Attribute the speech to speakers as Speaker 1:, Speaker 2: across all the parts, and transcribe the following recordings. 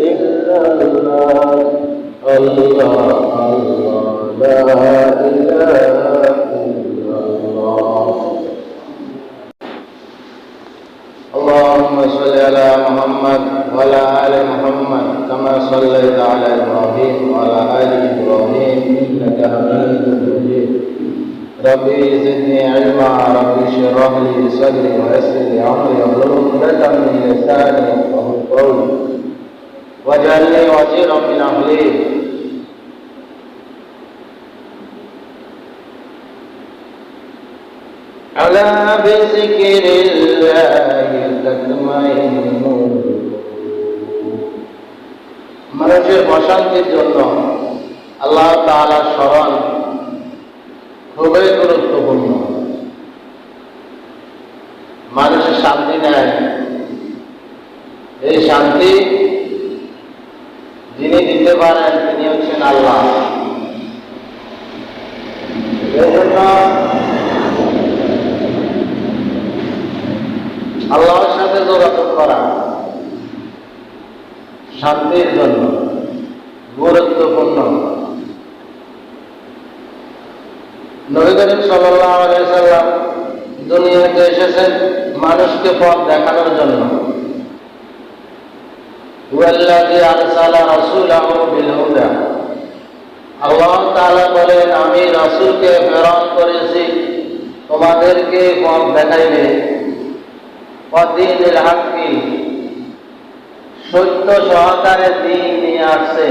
Speaker 1: إلا الله الله الله لا إله إلا الله اللهم صل على محمد وعلى آل محمد كما صليت على إبراهيم وعلى آل إبراهيم إنك حميد مجيد. ربي زدني علما ربي اشرح لي صدري ويسر لي أمري واحلل عقدة من لساني يفقهوا قولي واجعلني وزيرا من أهلي على بذكر الله تطمئن القلوب মানুষের প্রশান্তির জন্য আল্লাহ তাআলা স্মরণ খুবই গুরুত্বপূর্ণ। মানুষের শান্তি নেয়। এই শান্তি যিনি দিতে পারেন তিনি হচ্ছেন আল্লাহ। আল্লাহর সাথে যোগাযোগ করা শান্তির জন্য গুরুত্বপূর্ণ। দুনিয়াতে এসেছেন মানুষকে পথ দেখানোর জন্য। বলেন, আমি রাসূলকে প্রেরণ করেছি, তোমাদেরকে পথ দেখাইবে। অদিনুল হাক্কি, সত্য সহকারে দিন নিয়ে আসছে।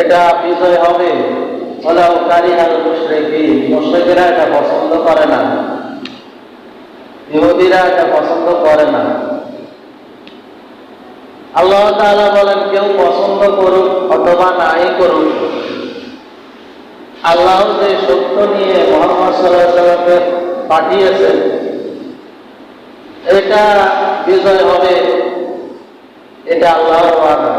Speaker 1: এটা বিষয় হবে। ওলাউ কারিহাল মুশরিকিন, মুশরিকরা এটা পছন্দ করে না। ইহুদিরা এটা পছন্দ করে না। আল্লাহ তাআলা বলেন, কেউ পছন্দ করুক অথবা নাই করুক, আল্লাহ যে সত্য নিয়ে মোহাম্মদ সাল্লাহ সাল্লামকে পাঠিয়েছেন, এটা বিজয় হবে। এটা আল্লাহর ওয়াদা।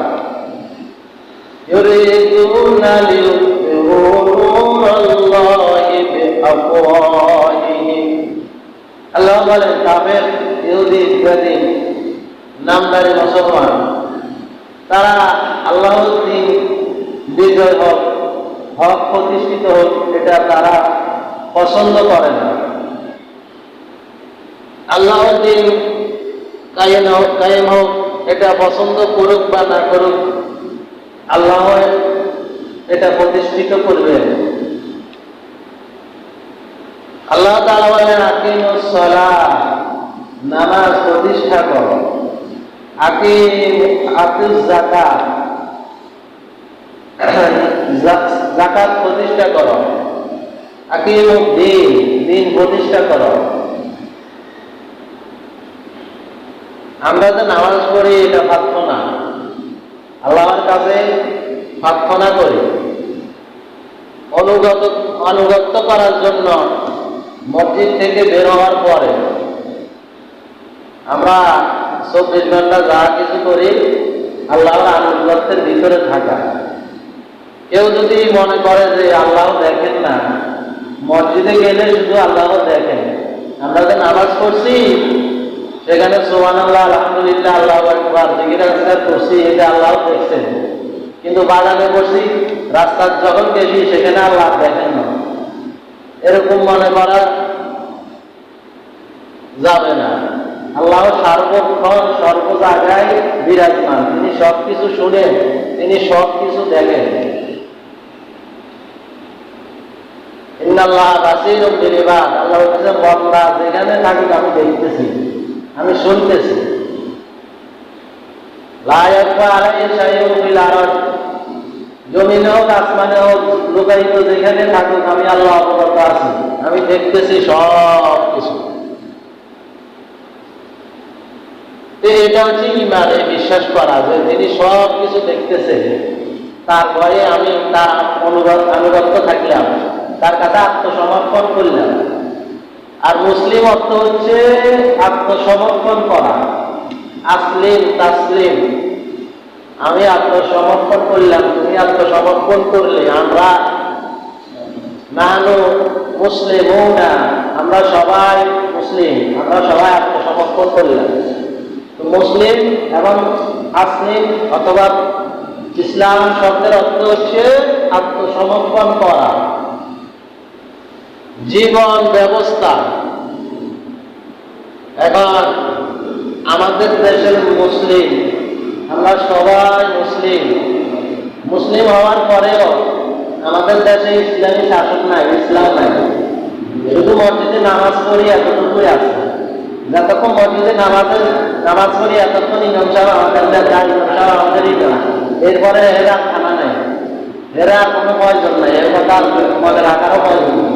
Speaker 1: يريدون ليطفئوا نور الله بأفواههم আল্লাহ বলেন কাফের ইহুদি ইত্যাদি নামদারি মুসলমান তারা আল্লাহর দিন বিজয় হোক হক প্রতিষ্ঠিত হোক এটা তারা পছন্দ করে না আল্লাহর দিন কায়েম হোক কায়েম হোক এটা পছন্দ করুক বা না করুক আল্লাহ এটা প্রতিষ্ঠিত করবে। আল্লাহ তাআলা বলেন সালাহ নামাজ প্রতিষ্ঠা করো। আকিম জাকাত প্রতিষ্ঠা করো। আকিম দিন দিন প্রতিষ্ঠা করো। আমরা যে নামাজ পড়ি, এটা প্রার্থনা আল্লাহর কাছে প্রার্থনা করি, অনুগত অনুগত করার জন্য মসজিদ থেকে বের হওয়ার পরে আমরা চব্বিশ ঘণ্টা যা কিছু করি, আল্লাহর আনুগত্যের ভিতরে থাকা। কেউ যদি মনে করে যে আল্লাহ দেখেন না, মসজিদে গেলে শুধু আল্লাহ দেখেন। আমরা যে নামাজ পড়ছি সেখানে সোমান আল্লাহ আলহামদুলিল্লাহ, আল্লাহ একবার জিগির আজকার করছি এটা আল্লাহ দেখছেন। কিন্তু বাগানে বসি, রাস্তার যখন গেছি সেখানে আল্লাহ দেখেন না। এরকম মনে করা যাবে না। আল্লাহ সার্বক্ষণ, সর্ব জায়গায় বিরাজমান। তিনি সব কিছু শুনেন তিনি সব কিছু দেখেন। ইন্নাল্লাহ বাসির আল্লাহ বন্দা, যেখানে থাকুক আমি দেখতেছি। আমি শুনতেছি। যেখানে থাকুক, আমি আল্লাহ অবগত আছি। আমি দেখতেছি সব কিছু। এটা হচ্ছে ইমানে বিশ্বাস করা যে তিনি সব কিছু দেখতেছেন। তারপরে আমি তার অনুগত আনুগত্য থাকলাম। তার কাছে আত্মসমর্পণ করলাম। আর মুসলিম অর্থ হচ্ছে আত্মসমর্পণ করা। আসলিম, তাসলিম। আমি আত্মসমর্পণ করলাম, তুমি আত্মসমর্পণ করলে, আমরা নানু মুসলিম না আমরা সবাই মুসলিম, আমরা সবাই আত্মসমর্পণ করলাম। মুসলিম এবং আসলিম অথবা ইসলাম শব্দের অর্থ হচ্ছে আত্মসমর্পণ করা। জীবন ব্যবস্থা। এখন আমাদের দেশের মুসলিম, আমরা সবাই মুসলিম। মুসলিম হওয়ার পরেও আমাদের দেশে ইসলামী শাসক নাই, ইসলাম নাই। শুধু মসজিদে নামাজ পড়ি এতটুকুই আছে। যতক্ষণ মসজিদে নামাজের, নামাজ পড়ি এতক্ষণ ইমাম সাহেব আমাদের ইমাম সাহেব আমাদেরই না এরপরে এরা খানা নেই এরা কোনো প্রয়োজন নাই, এর কথা আর মনে রাখারও প্রয়োজন নেই।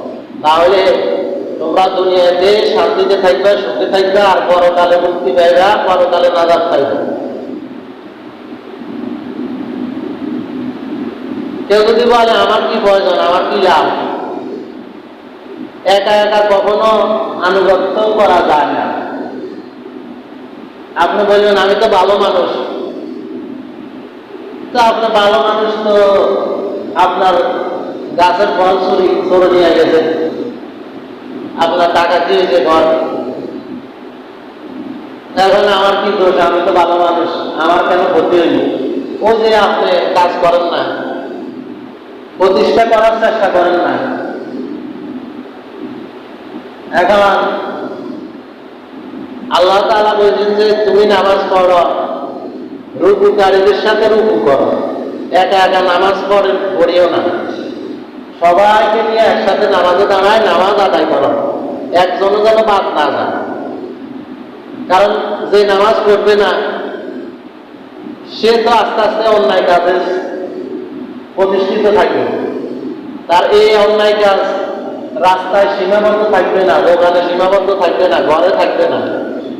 Speaker 1: তাহলে তোমরা দুনিয়াতে শান্তিতে থাকবে, সুখে থাকবে, আর পরকালে মুক্তি পাইবা, পরকালে নাজাদ পাইবে। কেউ যদি বলে, আমার কি প্রয়োজন? আমার কি লাভ? একা একা কখনো আনুগত্য করা যায় না। আপনি বলবেন, আমি তো ভালো মানুষ। তো আপনার ভালো মানুষ তো আপনার গাছের ফল চুরি চোরে নিয়ে গেছে আপনার টাকা দিয়েছে ঘর। এখন আমার কি দোষ? আমি তো ভালো মানুষ। আমার কেন ক্ষতি হইল? ও যে আপনি কাজ করেন না, প্রতিষ্ঠা করার চেষ্টা করেন না। এখন আল্লাহ তাআলা বলছেন যে, তুমি নামাজ পড়ো, রুকুকারীদের সাথে রুকু করো। একা একা নামাজ পড়ে পড়িও না। সবাইকে নিয়ে একসাথে নামাজে দাঁড়ায়, নামাজ আদায় করো। একজনও যেন বাদ না যায়। কারণ যে নামাজ পড়বে না, সে তো আস্তে আস্তে অন্যায় কাজে প্রতিষ্ঠিত থাকবে। তার এই অন্যায় কাজ রাস্তায় সীমাবদ্ধ থাকবে না, দোকানে সীমাবদ্ধ থাকবে না, ঘরে থাকবে না।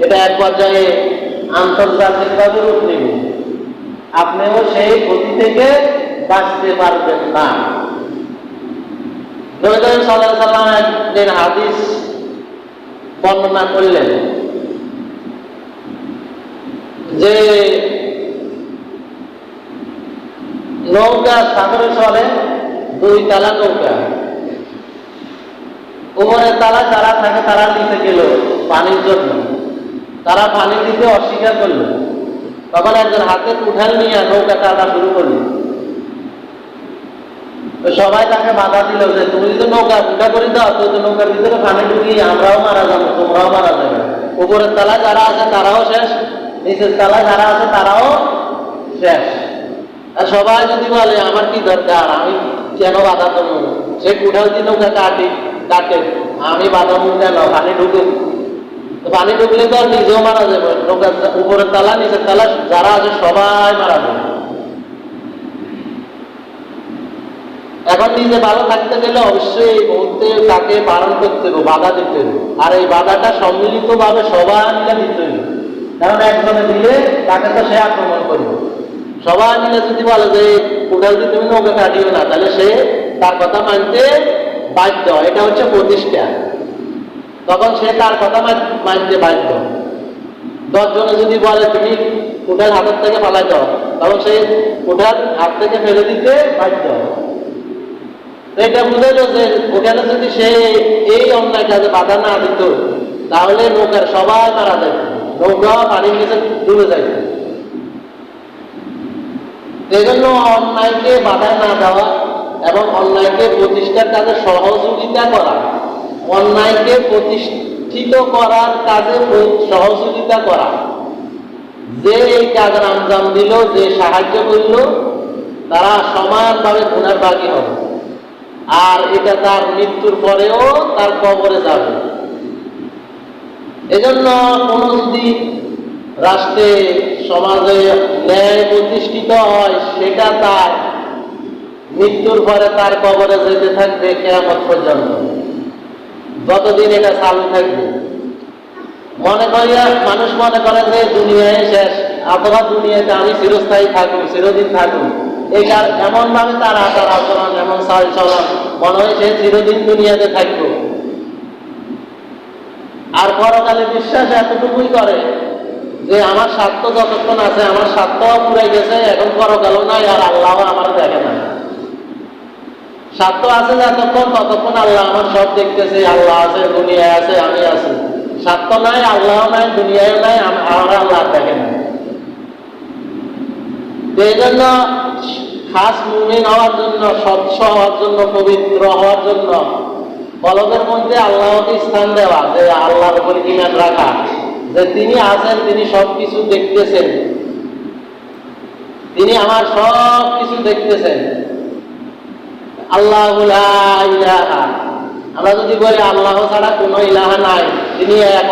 Speaker 1: এটা এক পর্যায়ে আন্তর্জাতিকভাবে রূপ নেবে। আপনিও সেই গতি থেকে বাঁচতে পারবেন না। নবী সাল্লাম একদিন হাদিস বর্ণনা করলেন যে নৌকা সাগরে চলে দুই তালা নৌকা। উপরের তালা যারা থাকে তারা নিচে গেল পানির জন্য। তারা পানি দিতে অস্বীকার করল। তখন একজন হাতে উঠাল নিয়ে নৌকা টানা শুরু করল সবাই তাকে বাধা দিল যে, তুমি যদি নৌকা উঠা করে দাও, তো নৌকার ভিতরে পানি ঢুকিয়ে আমরাও মারা যাব, তোমরাও মারা যাবে। উপরের তালা যারা আছে, তারাও শেষ। নিচের তালা যারা আছে, তারাও শেষ। আর সবাই যদি বলে, আমার কি দরকার? আমি কেন বাধা দেবো? সে কুঠাল দিয়ে নৌকা কাটে কাটে, আমি বাধা দেবো কেন? পানি ঢুকুক। পানি ঢুকলে তো আর নিজেও মারা যাবে। নৌকা উপরের তালা, নিচের তালা, যারা আছে, সবাই মারা যাবে। এখন নিজে ভালো থাকতে গেলে অবশ্যই এই মুহূর্তে তাকে পালন করতে হবে, বাধা দিতে হবে। আর এই বাধাটা সম্মিলিত ভাবে সবাই মিলে দিতে হবে। কারণ একজনে দিলে তাকে তো সে আক্রমণ করবে। সবাই মিলে যদি বলে যে কোথাও যদি তুমি ওকে কাটিও না, তাহলে সে তার কথা মানতে বাধ্য। এটা হচ্ছে প্রতিষ্ঠা। তখন সে তার কথা মান- মানতে বাধ্য। দশজনে যদি বলে, তুমি কোঠার হাতের থেকে পালাই দাও, তখন সে কোঠার হাত থেকে ফেলে দিতে বাধ্য। এটা বুঝাইলো যে ওখানে যদি সে এই অন্যায় কাজে বাধা না দিত, তাহলে নৌকার সবাই মারা যায়, নৌকা পানির নিচে ডুবে যায়। এই জন্য অন্যায়কে বাধা না দেওয়া এবং অন্যায়কে প্রতিষ্ঠার কাজে সহযোগিতা করা, অন্যায়কে প্রতিষ্ঠিত করার কাজে সহযোগিতা করা। যে এই কাজের আঞ্জাম দিল, যে সাহায্য করল, তারা সমানভাবে গুণের বাকি হবে আর এটা তার মৃত্যুর পরেও তার কবরে যাবে। এজন্য কোনো যদি রাষ্ট্রে, সমাজে ন্যায় প্রতিষ্ঠিত হয়, সেটা তার মৃত্যুর পরে তার কবরে যেতে থাকবে কেয়ামত পর্যন্ত। যতদিন এটা চালু থাকবে। মনে করিয়া, মানুষ মনে করে যে দুনিয়ায় শেষ, অথবা দুনিয়াতে আমি চিরস্থায়ী থাকুক, চিরদিন থাকুক। এটার এমন ভাবে তার আচার আচরণ এমন চাল চলন, মনে হয় সে চিরদিন দুনিয়াতে থাকব। আর পরকালে বিশ্বাস এতটুকুই করে যে আমার স্বার্থ যতক্ষণ আছে, আমার স্বার্থ পুরে গেছে, এখন পরকালও নাই আর আল্লাহ আমার দেখে না। স্বার্থ আছে যতক্ষণ, ততক্ষণ আল্লাহ আমার সব দেখতেছে, আল্লাহ আছে, দুনিয়ায় আছে, আমি আছি। স্বার্থ নাই আল্লাহ নাই দুনিয়ায় নাই, আম- আমার আল্লাহ দেখে না। তো এই জন্য খাস মুমিন হওয়ার জন্য স্বচ্ছ হওয়ার জন্য, পবিত্র হওয়ার জন্য কলবের মধ্যে আল্লাহকে স্থান দেওয়া, যে আল্লাহর উপর ইমান রাখা, যে তিনি আছেন, তিনি সব কিছু দেখতেছেন। তিনি আমার সব কিছু দেখতেছেন। আল্লাহ আমরা যদি বলি আল্লাহ ছাড়া কোনো ইলাহা নাই, তিনি এক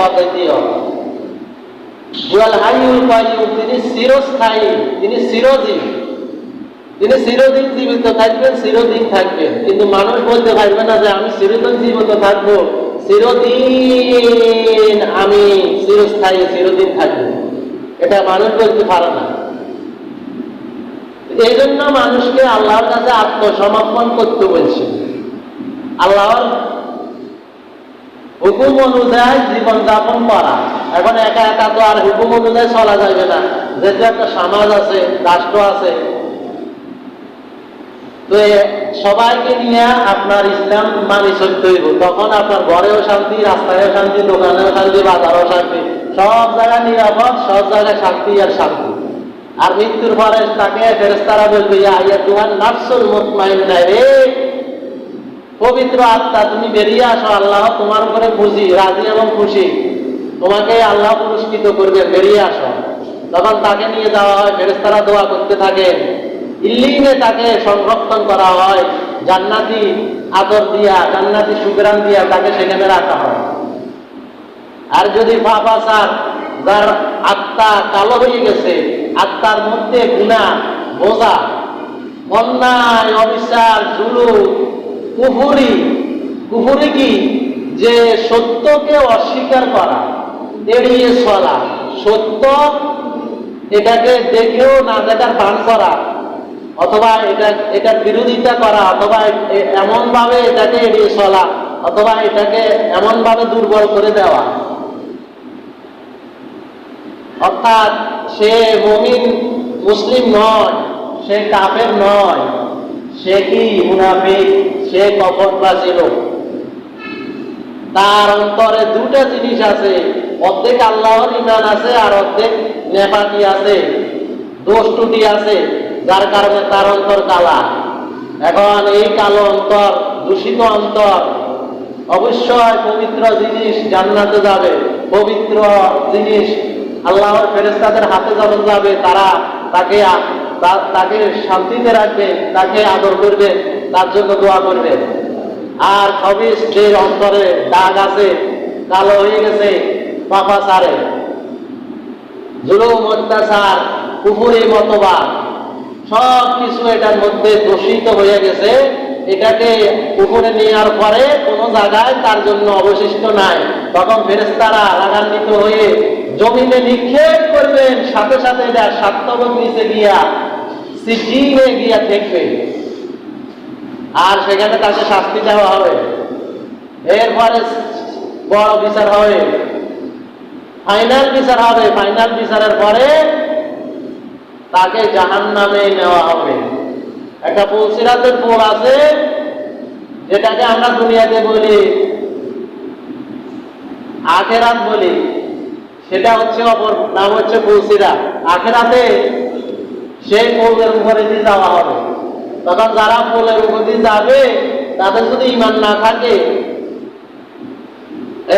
Speaker 1: তিনি চিরস্থায়ী, তিনি চিরজীব। তিনি চিরদিন জীবিত থাকবেন, চিরদিন থাকবেন। কিন্তু মানুষ বলতে পারবে না যে, আমি চিরদিন জীবিত থাকব। চিরদিন আমি চিরস্থায়ী, চিরদিন থাকব। এটা মানুষ বলতে পারে না। এই জন্য মানুষকে আল্লাহর কাছে আত্মসমর্পণ করতে বলছে। আল্লাহর হুকুম অনুযায়ী জীবন যাপন করা। এখন একা একা তো আর হুকুম অনুযায়ী চলা যাবে না। যেহেতু একটা সমাজ আছে, রাষ্ট্র আছে। তো সবাইকে নিয়ে আপনার ইসলাম মানি চলতে হইব। তখন আপনার ঘরেও শান্তি, রাস্তায়ও শান্তি, দোকানেও শান্তি, বাজারেও শান্তি। সব জায়গায় নিরাপদ, সব জায়গায় শান্তি আর শান্তি। আর মৃত্যুর পরে তাকে ফেরেস্তারা বলবে, ইয়া ইয়া তুহার নাফসুল মুতমাইন্না রে পবিত্র আত্মা, তুমি বেরিয়ে আসো, আল্লাহ তোমার উপরে খুশি, রাজি এবং খুশি। তোমাকে আল্লাহ পুরস্কৃত করবে, বেরিয়ে আসো। তখন তাকে নিয়ে যাওয়া হয় ফেরেস্তারা দোয়া করতে থাকে। ইল্লিনে তাকে সংরক্ষণ করা হয়, জান্নাতি আদর দিয়া, জান্নাতি সুগ্রাম দিয়া তাকে সেখানে রাখা হয়। আর যদি পাপাসার যার আত্মা কালো হয়ে গেছে, আত্মার মধ্যে গুণা বোঝা, অন্যায় অবিশ্বাস জুলু কুফুরি। কুহুরি কি? যে সত্যকে অস্বীকার করা, এড়িয়ে চলা। সত্য এটাকে দেখেও না দেখার ভান করা অথবা এটা, এটার বিরোধিতা করা, অথবা এমন ভাবে এটাকে এড়িয়ে চলা, অথবা এটাকে এমন ভাবে দুর্বল করে দেওয়া। অর্থাৎ সে মমিন মুসলিম নয়, সে কাফের নয়। সে কি মুনাফিক? সে কপটবাজি লোক তার অন্তরে দুটা জিনিস আছে। অর্ধেক আল্লাহর ইমান আছে আর অর্ধেক নেপাটি আছে। দোষ ত্রুটি আছে, যার কারণে তার অন্তর কালা। এখন এই কালো অন্তর, দূষিত অন্তর, অবশ্যই পবিত্র জিনিস জান্নাতে যাবে। পবিত্র জিনিস আল্লাহর ফেরেস্তাদের হাতে যখন যাবে, তারা তাকে তাকে শান্তিতে রাখবে, তাকে আদর করবে, তার জন্য দোয়া করবে। আর সবই স্ত্রীর অন্তরে দাগ আছে, কালো হয়ে গেছে, পাপা সারে। জুলুম, অত্যাচার কুপুরি মতবাদ সব কিছু এটার মধ্যে দূষিত হয়ে গেছে। এটাকে উপরে নেওয়ার পরে কোনো জায়গায় তার জন্য অবশিষ্ট নাই। তখন ফেরেস্তারা রাগান্বিত হয়ে জমিনে নিক্ষেপ করবেন, সাথে সাথে এটা সাতবক নিচে গিয়া সিজিনে গিয়া ঠেকবে আর সেখানে তাকে শাস্তি দেওয়া হবে। এরপরে বড় বিচার হবে। ফাইনাল বিচার হবে। ফাইনাল বিচারের পরে তাকে জাহান নামে নেওয়া হবে। একটা পুলসিরাতের পোল আছে, যেটাকে আমরা দুনিয়াতে বলি আখেরাত বলি। সেটা হচ্ছে অপর, নাম হচ্ছে পুলসিরাত আখেরাতে সেই পোলের উপরে দিয়ে যাওয়া হবে। তখন যারা পোলের উপর দিয়ে যাবে, তাদের যদি ইমান না থাকে,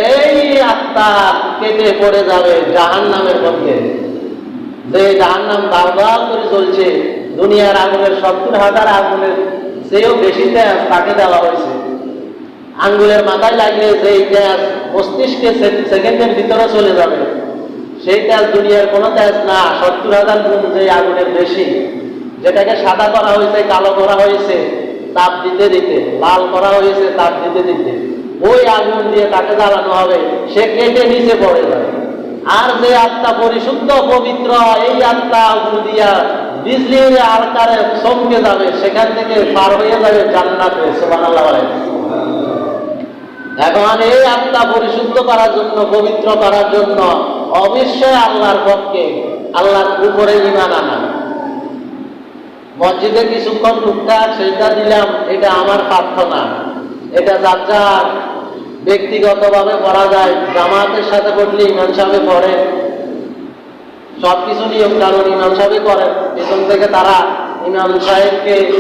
Speaker 1: এই আত্মা কেটে পড়ে যাবে জাহান নামের মধ্যে। যে জাহান নাম দাল করে চলছে দুনিয়ার আগুনের সত্তর হাজার আগুনের সেও বেশি গ্যাস তাকে দেওয়া হয়েছে। আঙ্গুলের মাথায় লাগলে যে গ্যাস মস্তিষ্কে সেকেন্ডের ভিতরে চলে যাবে। সেই তেজ দুনিয়ার কোনো তেজ না, সত্তর হাজার গুণ যে আগুনের বেশি, যেটাকে সাদা করা হয়েছে, কালো করা হয়েছে, তাপ দিতে দিতে, লাল করা হয়েছে, তাপ দিতে দিতে, ওই আগুন দিয়ে তাকে জ্বালানো হবে, সে কেটে নিচে পড়ে যাবে। আর যে আত্মা পরিশুদ্ধ, পবিত্র, এই আত্মা আগুন দিয়া চমকে যাবে, সেখান থেকে পার হয়ে যাবে জান্নাতে বলেন। এখন এই আত্মা পরিশুদ্ধ করার জন্য, পবিত্র করার জন্য অবশ্যই আল্লাহর পক্ষে আল্লাহর উপরে ইমান আনা। মসজিদে কিছুক্ষণ টুকটাক সেটা দিলাম, এটা আমার প্রার্থনা। এটা যার যার ব্যক্তিগতভাবে পড়া যায়, জামাতের সাথে পড়লে ইমাম সাহেব পড়ে সব কিছু নিয়ম ইমাম সাহেব করেন। পেছন থেকে তারা ইমাম সাহেবকে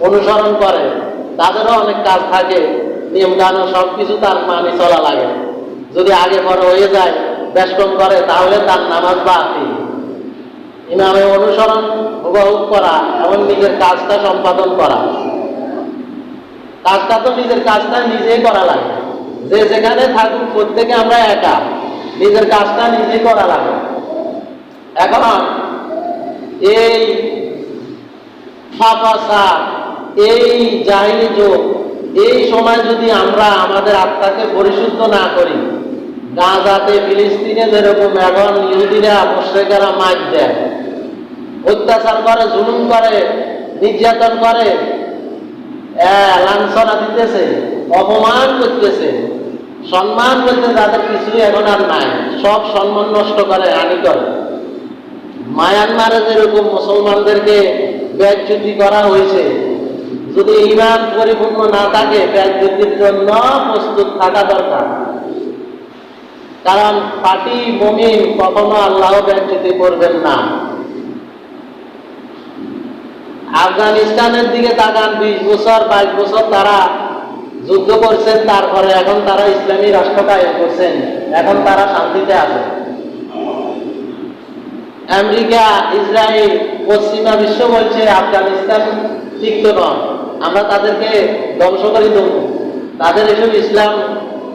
Speaker 1: অনুসরণ করে। তাদেরও অনেক কাজ থাকে। নিয়ম কানুন সব কিছু তার মানি চলা লাগে। যদি আগে পরে হয়ে যায় বেষ্টন করে, তাহলে তার নামাজ বাতিল ইমামে অনুসরণ হুবহুব করা এবং নিজের কাজটা সম্পাদন করা। কাজটা তো নিজের কাজটা নিজেই করা লাগে। যে যেখানে থাকুক, প্রত্যেকে আমরা একা। নিজের কাজটা নিজেই করা লাগে। এখন এই ফাফাসা, এই জাহিনী যুগ, এই সময় যদি আমরা আমাদের আত্মাকে পরিশুদ্ধ না করি ফিলিস্তিনে যেরকম এখন ইহুদিরা মুশ্রেকেরা দেয়, অত্যাচার করে, জুলুম করে, নির্যাতন করে লাঞ্ছনা দিতেছে, অপমান করতেছে, সম্মান করতে তাদের কিছুই এখন আর নাই, সব সম্মান নষ্ট করে, হানি করে। মায়ানমারে যেরকম মুসলমানদেরকে ব্যাগচ্যুতি করা হয়েছে, যদি ইমান পরিপূর্ণ না থাকে ব্যাগচ্যুতির জন্য প্রস্তুত থাকা দরকার। কারণ পার্টি মমিন কখনো আল্লাহ ব্যাগচ্যুতি করবেন না। আফগানিস্তানের দিকে তাকান, বিশ বছর, বাইশ বছর তারা যুদ্ধ করছেন, তারপরে এখন তারা ইসলামী রাষ্ট্র করছেন, এখন তারা শান্তিতে আছে। আমেরিকা, ইসরায়েল, পশ্চিমা বিশ্ব বলছে আফগানিস্তান তিক্ত নয়। আমরা তাদেরকে ধ্বংস করে দেব। তাদের এসব ইসলাম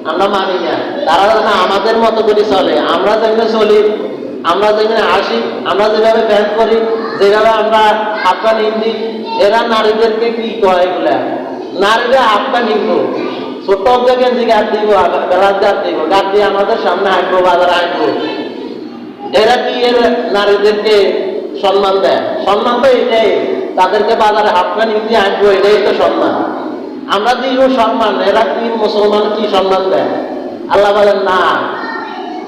Speaker 1: আমরা মানি না। তারা যেন আমাদের মতো করে চলে। আমরা যেভাবে চলি, আমরা যেখানে আসি, আমরা যেভাবে ব্যান করি, যেভাবে আমরা আফগান হিন্দি এরা নারীদেরকে কি কয় এগুলা? নারীরা আফগান হিন্দু। ছোট গেঞ্জি গাছ দিব বেড়ার গাছ দিব। গাছ দিয়ে আমাদের সামনে আসব বাজারে আসব এরা কি এর নারীদেরকে সম্মান দেয়? সম্মান তো এটাই। তাদেরকে বাজারে আফগান হিন্দি আসব এটাই তো সম্মান। আমরা দিব সম্মান, এরা কি মুসলমান কি সম্মান দেয়? আল্লাহ বলেন, না।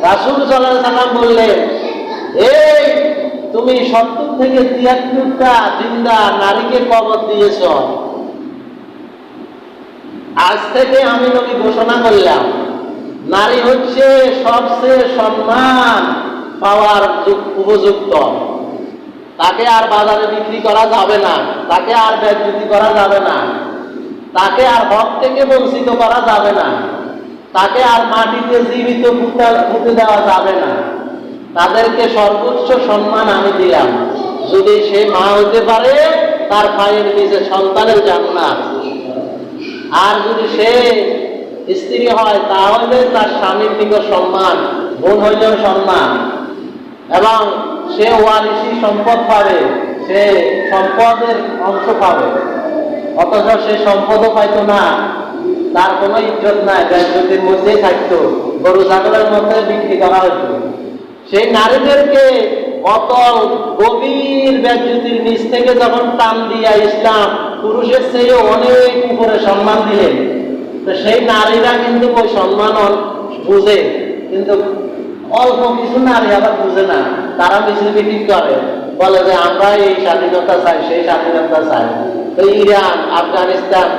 Speaker 1: রাসুল সাল্লাহ সাল্লাম বললেন, এই, তুমি সত্তর থেকে তিয়াত্তরটা জিন্দা নারীকে কবর দিয়েছ। আজ থেকে আমি নবী ঘোষণা করলাম, নারী হচ্ছে সবচেয়ে সম্মান পাওয়ার উপযুক্ত। তাকে আর বাজারে বিক্রি করা যাবে না, তাকে আর ব্যাগতি করা যাবে না, তাকে আর হক থেকে বঞ্চিত করা যাবে না, তাকে আর মাটিতে জীবিত পুঁতে দেওয়া যাবে না। তাদেরকে সর্বোচ্চ সম্মান আমি দিলাম। যদি সে মা হতে পারে, তার পায়ের নিচে সন্তানের জান্নাত। আর যদি সে স্ত্রী হয়, তাহলে তার স্বামীর নিকট সম্মান, বোন হইলেও সম্মান। এবং সে ওয়ারিসি সম্পদ পাবে, সে সম্পদের অংশ পাবে। অথচ সে সম্পদও পাইতো না। তার কোনো ইজ্জত নাই ব্যাংকের মধ্যেই থাকতো। গরু, ছাগলের মধ্যে বিক্রি করা হতো সেই নারীদেরকে অতল গভীর ব্যাজ্যুতির নিচ থেকে যখন টান দিয়া ইসলাম, পুরুষের চেয়ে অনেক উপরে সম্মান দিলেন। তো সেই নারীরা কিন্তু ওই সম্মান বুঝে, কিন্তু অল্প কিছু নারী আবার বুঝে না, তারা মিছিল মিটিং করে। বলে যে, আমরা এই স্বাধীনতা চাই, সেই স্বাধীনতা চাই। তো ইরান, আফগানিস্তান,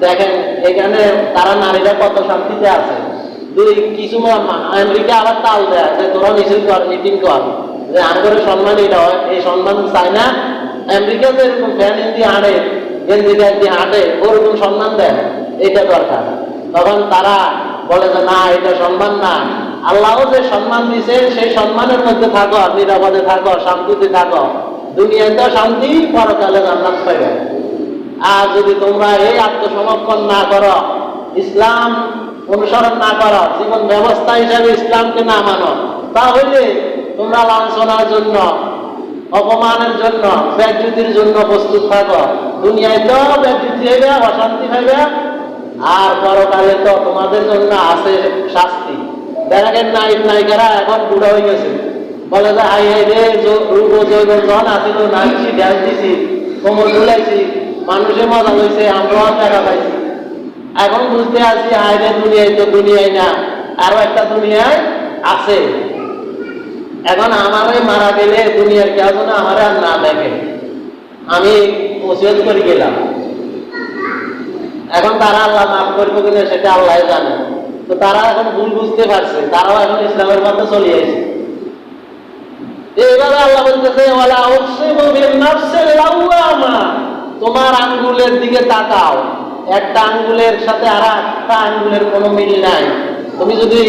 Speaker 1: দেখেন, এখানে তারা নারীরা কত শান্তিতে আছে। দুই কিছু আমেরিকা আবার তাল দেয় যে, তোরা মিছিল কর মিটিং কর। যে আমাদের সম্মান এটা হয় এই সম্মান চায় না। আমেরিকা যে এরকম ফ্যান হিন্দি আনে গেঞ্জি গেঞ্জি হাঁটে, ওরকম সম্মান দেয়। এটা দরকার। তখন তারা বলে যে, না, এটা সম্মান না। আল্লাহ যে সম্মান দিছে, সেই সম্মানের মধ্যে থাকো নিরাপদে থাকো, শান্তিতে থাকো। দুনিয়াতে শান্তি, পরকালে জান্নাত পাইবে। আর যদি তোমরা এই আত্মসমর্পণ না করো, ইসলাম অনুসরণ না করো, জীবন ব্যবস্থা হিসাবে ইসলামকে না মানো, তাহলে তোমরা লাঞ্ছনার জন্য, অপমানের জন্য ব্যাজ্যুতির জন্য প্রস্তুত থাকো। দুনিয়ায় তো ব্যাজ্যুতি হইবে, অশান্তি হইবে, আর পরকালে তো তোমাদের জন্য আছে শাস্তি। দেখেন নায়ক নায়িকারা এখন বুড়া হয়ে গেছে। বলে যে আই আই রে রূপ জৈবন যখন আসিল নাচছি ড্যান্স দিছি, কোমর দুলাইছি মানুষের মজা হয়েছে আমরাও টাকা পাইছি। এখন বুঝতে আছি হাই রে, দুনিয়ায় তো দুনিয়ায় না, আরও একটা দুনিয়ায় আছে। এখন আমারে মারা গেলে দুনিয়ার কেউ যেন আমার আর না দেখে। আমি ওসিয়ত করে গেলাম। এখন তারা আল্লাহ মাফ করব কিনা, সেটা আল্লাহ জানে। তো তারা এখন ভুল বুঝতে পারছে, তারাও এখন ইসলামের মধ্যে চলে আসছে। এইভাবে আল্লাহ বলতেছে, ওয়ালা বিন নাফসিল লাওয়ামা। তোমার আঙ্গুলের দিকে তাকাও। একটা আঙ্গুলের সাথে আর একটা আঙ্গুলের কোনো মিল নাই। তুমি যদি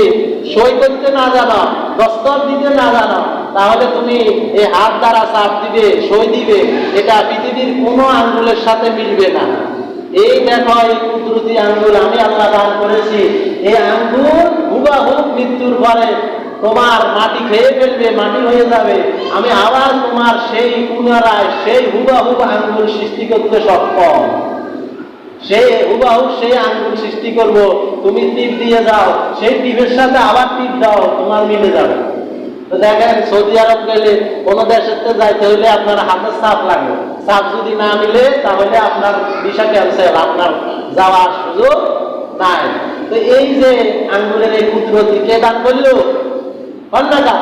Speaker 1: সই করতে না জানো, দস্তর দিতে না জানো, তাহলে তুমি এই হাত দ্বারা চাপ দিবে, সই দিবে, এটা পৃথিবীর কোনো আঙ্গুলের সাথে মিলবে না। এই দেখো এই কুদরতি আঙ্গুল আমি আল্লাহ দান করেছি। এই আঙ্গুল হুবাহুব মৃত্যুর পরে তোমার মাটি খেয়ে ফেলবে, মাটি হয়ে যাবে। আমি আবার তোমার সেই পুনরায়, সেই হুবাহুব আঙ্গুল সৃষ্টি করতে সক্ষম। সেই হুবাহুব সেই আঙ্গুল সৃষ্টি করব। তুমি টিপ দিয়ে যাও, সেই টিপের সাথে আবার টিপ দাও, তোমার মিলে যাবে। দেখেন সৌদি আরব গেলে কোনো দেশের তো যাইতে হলে আপনার হাতের চাপ লাগে। চাপ যদি না মিলে তাহলে আপনার ভিসা ক্যান্সেল আপনার যাওয়ার সুযোগ নাই। তো এই যে আঙ্গুলের এই কুদরতি কে দান করল? কন্যাকা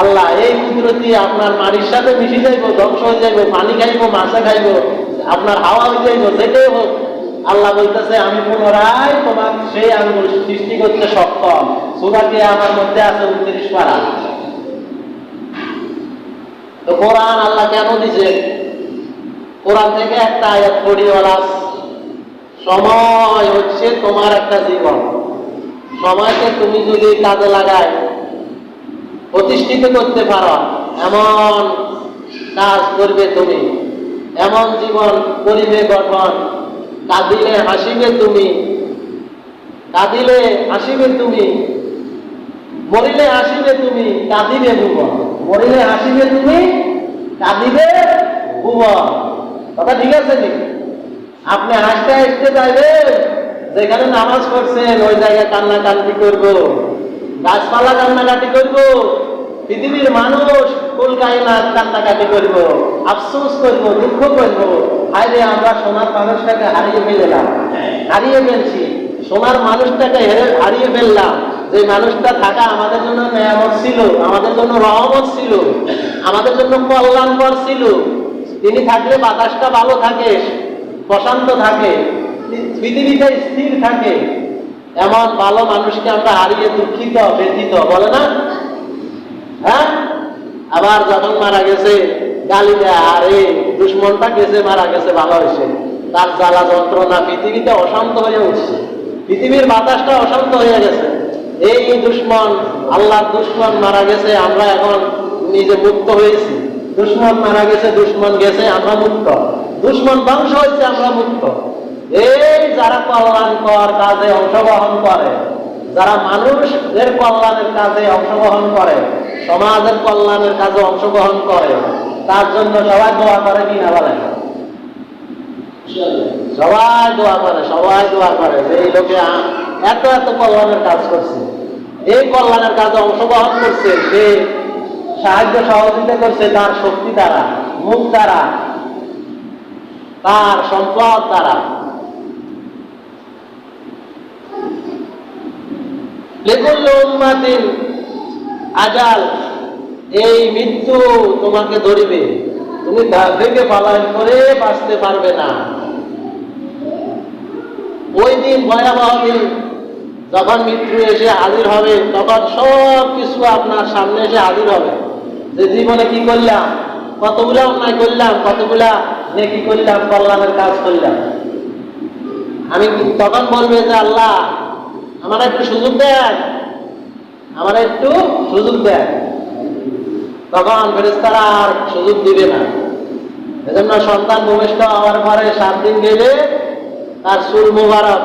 Speaker 1: আল্লাহ। এই কুদরতি আপনার মাটির সাথে মিশে যাইব ধ্বংস হয়ে যাইব পানি খাইব মাছে খাইব আপনার হাওয়া হয়ে যাইব যেটাই হোক। আল্লাহ বলতেছে, আমি পুনরায় তোমার সেই আঙ্গুল সৃষ্টি করতে সক্ষম। সুরাকে আমার মধ্যে আছে উনত্রিশ পারা। তো কোরআন আল্লাহ কেন দিছে? কোরআন থেকে একটা আয়াত পড়ি পড়িওয়ালা সময় হচ্ছে তোমার একটা জীবন। সময়কে তুমি যদি কাজে লাগায়, প্রতিষ্ঠিত করতে পারো, এমন কাজ করবে তুমি। এমন জীবন করিবে গঠন কাঁদিলে হাসিবে তুমি। কাঁদিলে হাসিবে তুমি। মরিলে হাসিবে তুমি কাঁদিবে ভুবন। মরিলে হাসিবে তুমি কাঁদিবে ভুবন। কথা ঠিক আছে নি আপনি হাসতে হাসতে যাইবেন, যেখানে নামাজ পড়ছেন, ওই জায়গায় কান্নাকান্তি করব। গাছপালা কান্নাকাটি করব। পৃথিবীর মানুষ ফুল কায়নাত কান্নাকাটি করব, আফসোস করব, দুঃখ করব, হায়রে আমরা সোনার মানুষটাকে হারিয়ে ফেললাম। হারিয়ে ফেলছি। সোনার মানুষটাকে হেরে হারিয়ে ফেললাম। যে মানুষটা থাকা আমাদের জন্য মেয়ামত ছিল, আমাদের জন্য রহমত ছিল, আমাদের জন্য কল্যাণকর ছিল। তিনি থাকলে বাতাসটা ভালো থাকে, প্রশান্ত থাকে, পৃথিবীতে স্থির থাকে। এমন ভালো মানুষকে আমরা হারিয়ে দুঃখিত, ব্যথিত, বলে না? হ্যাঁ? আবার যখন মারা গেছে গালি দেয় আরে, দুশ্মনটা গেছে, মারা গেছে, ভালো হয়েছে। তার জ্বালা যন্ত্রণা পৃথিবীতে অশান্ত হয়ে উঠছে। পৃথিবীর বাতাসটা অশান্ত হয়ে গেছে। এই দুশ্মন আল্লাহর দুশ্মন মারা গেছে, আমরা এখন নিজে মুক্ত হয়েছি। দুশ্মন মারা গেছে, দুশ্মন গেছে, আমরা মুক্ত। দুশ্মন ধ্বংস হয়েছে, আমরা মুক্ত। এই যারা কল্যাণকর কাজে অংশগ্রহণ করে যারা মানুষদের কল্যাণের কাজে অংশগ্রহণ করে, সমাজের কল্যাণের কাজে অংশগ্রহণ করে, তার জন্য সবাই দোয়া করে কিনা বলেন? সবাই দোয়া করে, সবাই দোয়া করে যে এই লোকে এত এত কল্যাণের কাজ করছে। এই কল্যাণের কাজে অংশগ্রহণ করছে সে সাহায্য সহযোগিতা করছে তার শক্তি দ্বারা, মুখ দ্বারা, তার সম্পদ দ্বারা। লেকুল্ল আজাল, এই মৃত্যু তোমাকে ধরিবে। তুমি থেকে পালন করে বাঁচতে পারবে না। ওই দিন ভয়াবহ দিন, যখন মৃত্যু এসে হাজির হবে, তখন সব কিছু আপনার সামনে এসে হাজির হবে। যে জীবনে কি করলাম, কতগুলা অন্যায় করলাম, কতগুলা নেকি করলাম, কল্যাণের কাজ করলাম। আমি তখন বলবে যে, আল্লাহ আমার একটু সুযোগ দেন। আমার একটু সুযোগ দেন। তখন ফেরেস্তারা আর সুযোগ দিবে না। এজন্য সন্তান ভূমিষ্ঠ হওয়ার পরে সাত দিন গেলে তার চুল মুবারক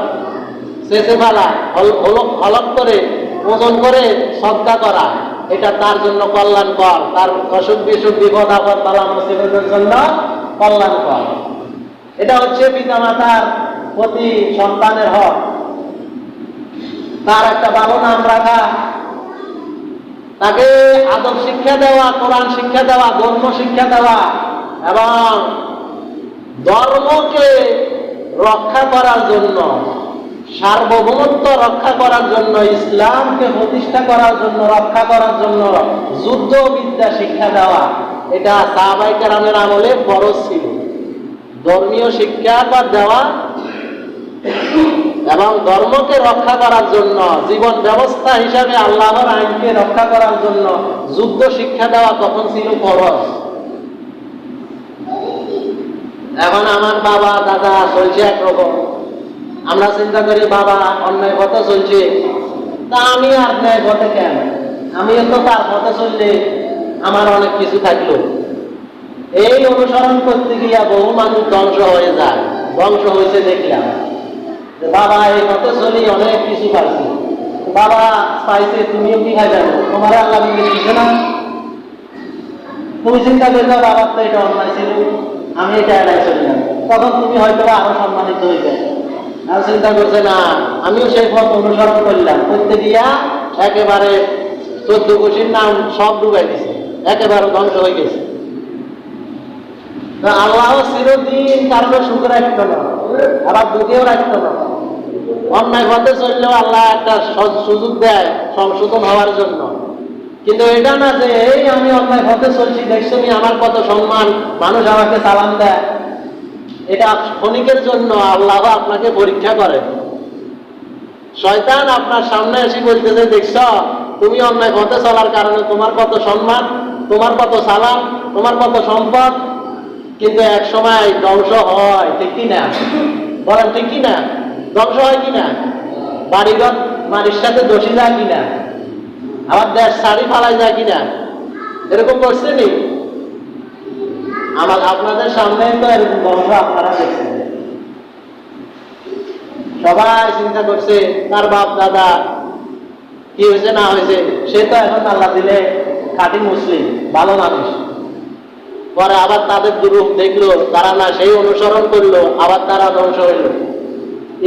Speaker 1: শেষে ফেলা, হল- হলক করে, ওজন করে শ্রদ্ধা করা, এটা তার জন্য কল্যাণকর। তার অসুখ বিসুখ, বিপদ আপদ বালা মুসিবতের জন্য কল্যাণকর। এটা হচ্ছে পিতামাতার প্রতি সন্তানের হক। তার একটা ভালো নাম রাখা। তাকে আদব শিক্ষা দেওয়া, কোরআন শিক্ষা দেওয়া, ধর্ম শিক্ষা দেওয়া এবং ধর্মকে রক্ষা করার জন্য, সার্বভৌমত্ব রক্ষা করার জন্য, ইসলামকে প্রতিষ্ঠা করার জন্য, রক্ষা করার জন্য যুদ্ধ বিদ্যা শিক্ষা দেওয়া, এটা সাহাবাই কারামের আমলে ফরজ ছিল। ধর্মীয় শিক্ষা বা দেওয়া এবং ধর্মকে রক্ষা করার জন্য, জীবন ব্যবস্থা হিসাবে আল্লাহর আইনকে রক্ষা করার জন্য যুদ্ধ শিক্ষা দেওয়া তখন ছিল ফরজ। এখন আমার বাবা, দাদা চলছে একরকম। আমরা চিন্তা করি, বাবা, অন্যায় পথে চলছে। তা আমি আর ন্যায় পথে কেন? আমি তো তার পথে চললে আমার অনেক কিছু থাকল। এই অনুসরণ করতে গিয়া বহু মানুষ ধ্বংস হয়ে যায়। ধ্বংস হয়েছে দেখলাম। বাবা, এই পথে চলি অনেক কিছু পাইছি বাবা পাইছে তুমিও কি খাই জানো তোমার আল্লাহ মিলে দিচ্ছে না। তুমি চিন্তা করলে বাবার তো এটা অন্যায় ছিল। আমি এটা এড়াই চলি না। তখন তুমি হয়তো আরও সম্মানিত হয়ে যাবে আর চিন্তা করছে না, আমিও সেই পথ অনুসরণ করলাম। করতে গিয়া একেবারে চোদ্দ কোষির নাম সব ডুবাই দিছে। একেবারে ধ্বংস হয়ে গেছে। আল্লাহ চিরদিন কারণে সুখ রাখতো না, আবার দুঃখেও রাখতো না। অন্যায় পথে চললেও আল্লাহ একটা সুযোগ দেয় সংশোধন হওয়ার জন্য। কিন্তু এটা না যে, এই আমি অন্যায় পথে চলছি, দেখছ আমার কত সম্মান? মানুষ আমাকে সালাম দেয়। এটা ক্ষণিকের জন্য আল্লাহ আপনাকে পরীক্ষা করে। শয়তান আপনার সামনে এসে বলতেছে দেখছ, তুমি অন্যায় পথে চলার কারণে তোমার কত সম্মান, তোমার কত সালাম, তোমার কত সম্পদ, কিন্তু এক সময় ধ্বংস হয়। ঠিক কি না? বলেন, ঠিক কি না? ধ্বংস হয় কিনা? বাড়িঘর বাড়ির সাথে দোষী যায় কিনা? আবার দেশ শাড়ি ফালাই যায় কিনা? এরকম করছে নি? আমার আপনাদের সামনে তো এরকম ধ্বংস আপনারা দেখছেন। সবাই চিন্তা করছে, তার বাপ, দাদা, কি হয়েছে, না হয়েছে? সে তো এখন আল্লাহ দিলে খাঁটি মুসলিম, ভালো মানুষ। পরে আবার তাদের দুরূপ দেখল, তারা না সেই অনুসরণ করল, আবার তারা ধ্বংস হইল।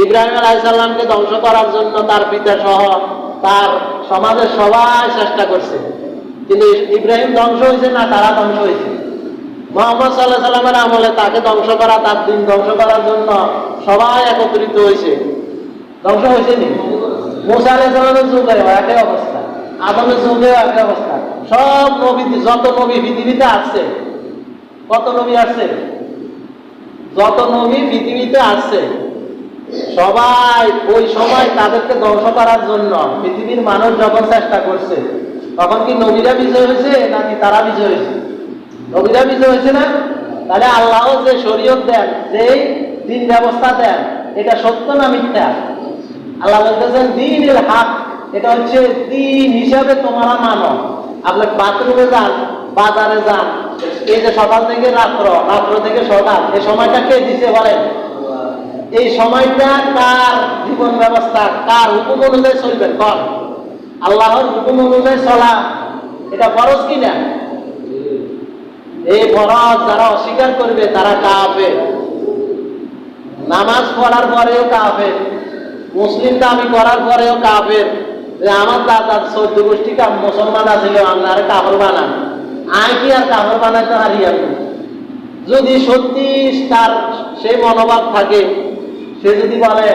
Speaker 1: ইব্রাহিম আলাইসাল্লামকে ধ্বংস করার জন্য তার পিতা সহ তার সমাজের সবাই চেষ্টা করছে। কিন্তু ইব্রাহিম ধ্বংস হয়েছে না তারা ধ্বংস হয়েছে? মোহাম্মদ সাল্লাহ সাল্লামের আমলে তাকে ধ্বংস করা, তার দিন ধ্বংস করার জন্য সবাই একত্রিত হয়েছে। ধ্বংস হয়েছে নি? মুসা আলাহ সাল্লামের যুগে একই অবস্থা, আদমের যুগেও একই অবস্থা। সব নবী, যত নবী পৃথিবীতে আসছে কত নবী আসছে যত নবী পৃথিবীতে আসছে সবাই, ওই সময় তাদেরকে ধ্বংস করার জন্য। পৃথিবীর মানুষ যখন চেষ্টা করছে, তখন কি নবীরা বিজয় হয়েছে নাকি তারা বিজয় হয়েছে? নবীরা বিজয় হয়েছে না? তাহলে আল্লাহ যে শরীয়ত দেন যে দিন ব্যবস্থা দেন, এটা সত্য না মিথ্যা? আল্লাহ বলতেছেন দিন এর হাক, এটা হচ্ছে দিন হিসাবে তোমরা মানো। আপনি বাথরুমে যান, বাজারে যান, এই যে সকাল থেকে রাত্র রাত্র থেকে সকাল এই সময়টা কে দিছে বলেন? এই সময়টা কার জীবন ব্যবস্থা কার হুকুম অনুযায়ী চলবেন কর। আল্লাহর হুকুম অনুযায়ী চলা, এটা ফরজ কিনা? এই ফরজ যারা অস্বীকার করবে, তারা কাফে নামাজ পড়ার পরেও কাফের। মুসলিম দাবি করার পরেও কাফের। যে আমার দাদা চৌদ্দ গোষ্ঠী মুসলমান আছিল আপনার কাপড় বানান আয় কি আর কাপড় বানাইতে হারিয়ে যদি সত্যি তার সেই মনোভাব থাকে সে যদি বলে,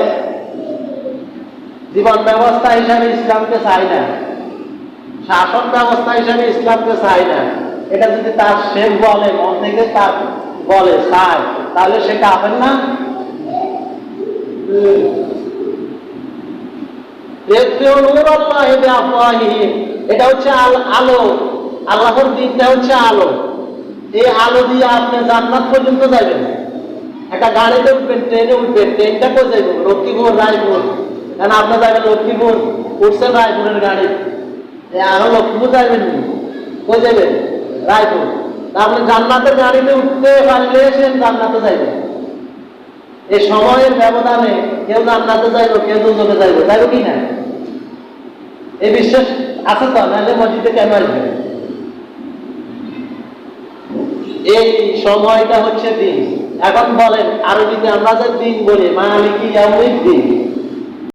Speaker 1: জীবন ব্যবস্থা হিসাবে ইসলামকে চাই না, শাসন ব্যবস্থা হিসাবে ইসলামকে চাই না, এটা যদি তার সে বলে, মন থেকে তার বলে, চায়, তাহলে সে কাফের না? এটা হচ্ছে আলো, আল্লাহর দিনটা হচ্ছে আলো। এই আলো দিয়ে আপনি জান্নাত পর্যন্ত যাবেন। একটা গাড়িতে উঠবেন ট্রেনে উঠবেন, ট্রেনটা কোথায় যাইব? লক্ষ্মীপুর, রায়পুর। কারণ আপনি যাবেন লক্ষ্মীপুর? উঠছেন রায়পুরের গাড়ি। আরও লক্ষ্মীপুর যাবেন কই যাবেন রায়পুর। আপনি জান্নাতের গাড়িতে উঠতে পারলে সে জান্নাতে যাইবেন এই সময়ের ব্যবধানে কেউ জান্নাতে যাইব কেউ দুজনে যাইব যাইব কি না? এই বিশ্বাস আছে তো? নাহলে মসজিদে কেন আসবে এই সময়টা হচ্ছে দিন। এখন বলেন আরবিতে আমরা যে দিন বলি মালিকি ইয়াউমিদ দিন